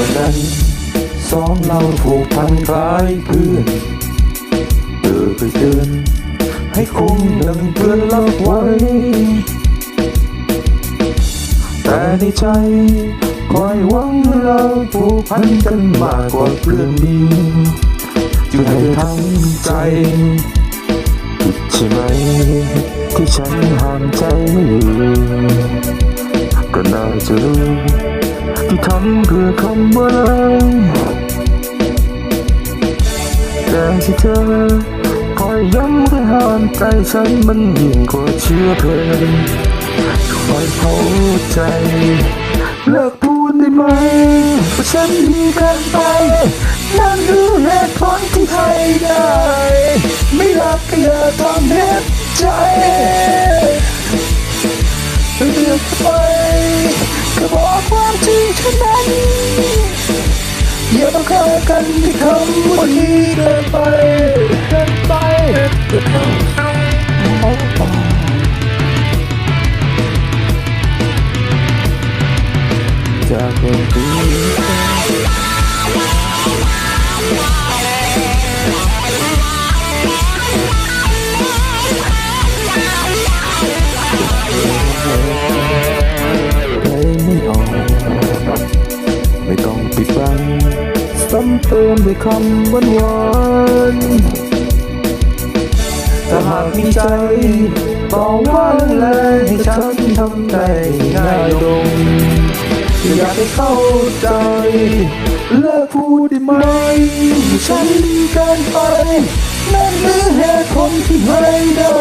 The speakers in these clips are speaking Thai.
วันนั้นสองเราผูกพันคล้ายเพื่อนเธอเคยเตือนให้คงดังเพื่อนรักไว้ แต่ในใจคอยหวังเราผูกพันกันมากกว่าเพื่อนดีจึงให้ทั้งใจผิดใช่ไหม ที่ฉันห้ามใจไม่อยู่ก็น่าจะรู้ ที่ทำเพื่อคำว่ารักแต่ที่เธอคอยย้ำให้ห้ามใจฉันมันยิ่งกว่าเชื้อเพลิงคอยเข้าใจเลิกพูดได้ไหมว่าฉันดีเกินไปนั่นคือเหตุผลที่ให้ได้ ไม่รักก็อย่าทำเหตุใจ อย่ามาฆ่ากันที่คำว่าดีเกินไปเกินไปจากเรื่องที่ใจไม่ออกไม่ต้องปิดบัง ซ้ำเติมด้วยคำหวานหวานถ้าหากมีใจต่อว่าแรงให้ฉันทำใจง่ายลงอยากให้เข้าใจเลิกพูดได้ไหม ฉันดีเกินไปนั่นคือเหตุผลที่ให้ได้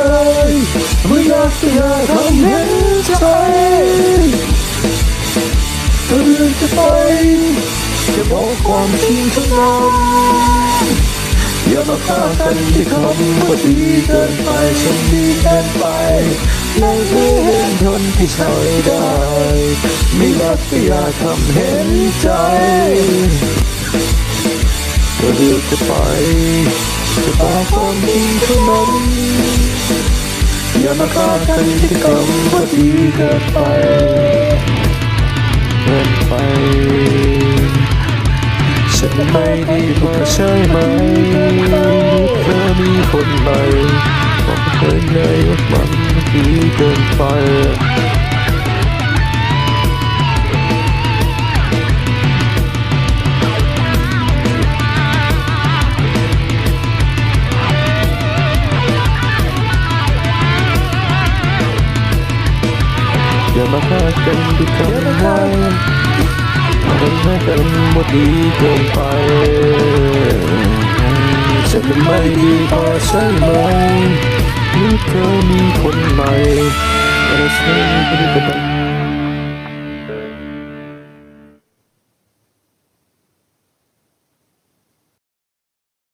ไม่อยากจะทำเห็นใจ จะไป จะบอกความจริงทั้งนั้นอย่ามาฆ่ากันที่คำว่าดีเกินไปฉันดีเกินไปนั่นคือเหตุผลที่ใช้ได้ ไม่รักก็อย่าทำเห็นใจเธอเลือกจะไป จะบอกความจริงเท่านั้นอย่ามาฆ่ากันที่คำว่าดีเกินไป เกินไป ฉันไม่ดีพอใช่ไหมเธอมีคนใหม่บอกเธอเลยว่ามันดีเกินไปอย่ามาฆ่ากันด้วยคำว่า เป็นแค่กันว่าดีเกินไปฉันไม่ดีพอใช่ไหมหรือเธอมีคนใหม่แต่ฉันไม่ได้